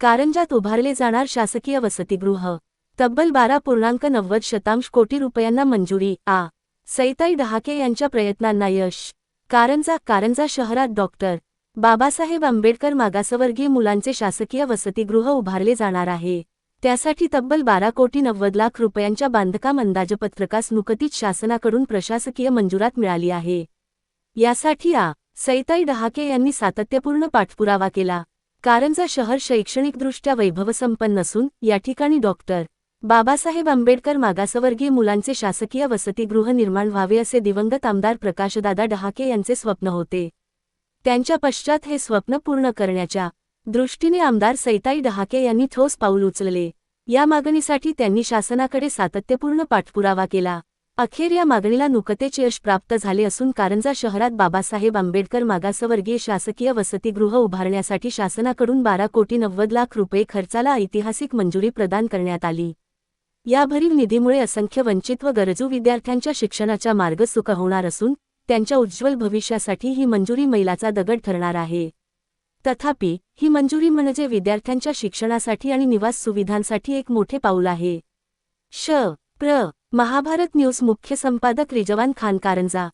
कारंजात उभारले जाणार शासकीय वसतिगृह. तब्बल बारा पूर्णांक नव्वद शतांश कोटी रुपयांना मंजुरी. आ. सईताई डहाके यांच्या प्रयत्नांना यश. कारंजा कारंजा शहरात डॉक्टर बाबासाहेब आंबेडकर मागासवर्गीय मुलांचे शासकीय वसतिगृह उभारले जाणार आहे. त्यासाठी तब्बल बारा कोटी नव्वद लाख रुपयांच्या बांधकाम अंदाजपत्रकास नुकतीच शासनाकडून प्रशासकीय मंजुरात मिळाली आहे. यासाठी आ. सईताई डहाके यांनी सातत्यपूर्ण पाठपुरावा केला. कारंजा शहर शैक्षणिकदृष्ट्या वैभवसंपन्न असून या ठिकाणी डॉक्टर बाबासाहेब आंबेडकर मागासवर्गीय मुलांचे शासकीय वसतिगृह निर्माण व्हावे असे दिवंगत आमदार प्रकाशदादा डहाके यांचे स्वप्न होते. त्यांच्या पश्चात हे स्वप्न पूर्ण करण्याच्या दृष्टीने आमदार सैताई डहाके यांनी ठोस पाऊल उचलले. या मागणीसाठी त्यांनी शासनाकडे सातत्यपूर्ण पाठपुरावा केला. अखेर या मागणीला नुकतेच यश प्राप्त झाले असून कारंजा शहरात बाबासाहेब आंबेडकर मागासवर्गीय शासकीय वसतिगृह उभारण्यासाठी शासनाकडून बारा कोटी नव्वद लाख रुपये खर्चाला ऐतिहासिक मंजुरी प्रदान करण्यात आली. या भरीव निधीमुळे असंख्य वंचित व गरजू विद्यार्थ्यांच्या शिक्षणाचा मार्ग सुख होणार असून त्यांच्या उज्ज्वल भविष्यासाठी ही मंजुरी मैलाचा दगड ठरणार आहे. तथापि ही मंजुरी म्हणजे विद्यार्थ्यांच्या शिक्षणासाठी आणि निवास सुविधांसाठी एक मोठे पाऊल आहे. श. प्र. महाभारत न्यूज मुख्य संपादक रिजवान खान कारंजा.